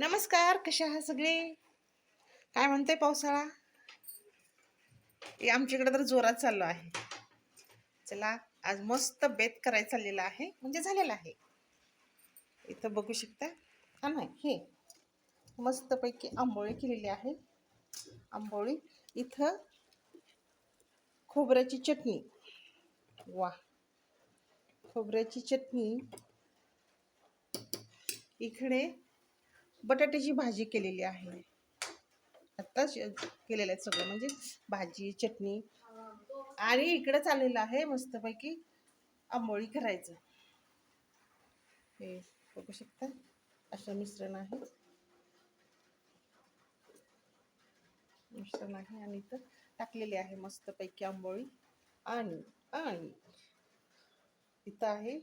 नमस्कार कशा आहात सगळे? काय म्हणते पावसाळा? हे आमच्याकडे तर जोरात चाललो आहे. चला आज मस्त बेत करायला चाललेला आहे. म्हणजे झालेला आहे. इथं बघू शकता. हा नाही हे. मस्तपैकी आंबोळी केलेली आहे. आंबोळी. इथं खोबऱ्याची चटणी. वा खोबऱ्याची चटणी. इकडे बटाट्याची भाजी केलेली आहे. आत्ता केलेलं आहे सगळं. म्हणजे भाजी चटणी आणि इकडे चाललेलं आहे मस्तपैकी आंबोळी करायचं. हे बघू शकता. असं मिश्रण आहे. मिश्रण आहे आणि इथं टाकलेली आहे मस्तपैकी आंबोळी. आणि आणि इथं आहे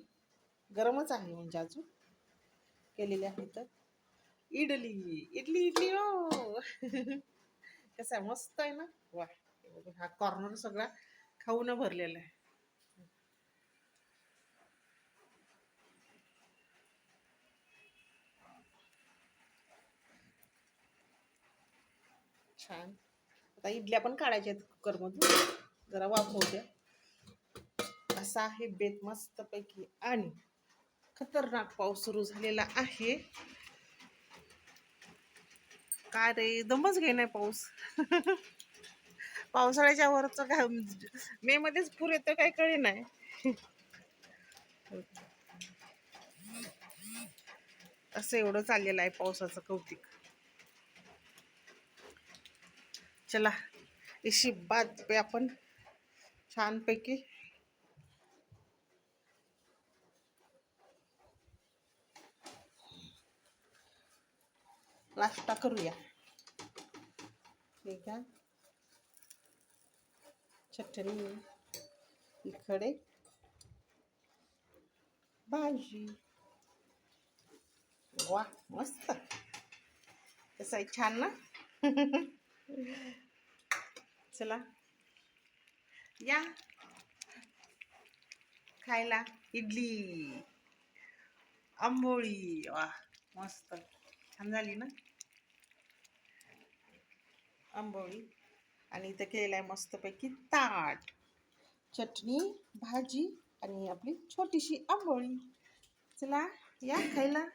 गरमच आहे म्हणजे अजून. केलेले आहे तर इडली इडली इडली हो कसा मस्त आहे ना? वा हा कॉर्नर सगळा खाऊन भरलेला आहे. छान. आता इडल्या पण काढायच्या आहेत कुकरमधून. जरा वाफवू द्या असा आहे बेत मस्तपैकी. आणि खतरनाक पाऊस सुरू झालेला आहे. काय रे? दमच घे नाही पाऊस. पावसाळ्याच्या वरच काय म्हणजे मे मध्येच पूर येतो काय कळे नाही. असं एवढं चाललेलं आहे पावसाचं कौतिक. चला इशी बात आपण छानपैकी नाश्ता करूया. ठीक आहे? चटणी इकडे. भाजी. वा मस्त. कसं आहे? छान ना? चला. या. खायला इडली. आंबोळी. वा मस्त. छान झाली ना? आंबोळी. आणि इथं केलेलं आहे मस्तपैकी ताट. चटणी भाजी आणि आपली छोटीशी आंबोळी. चला या खायला.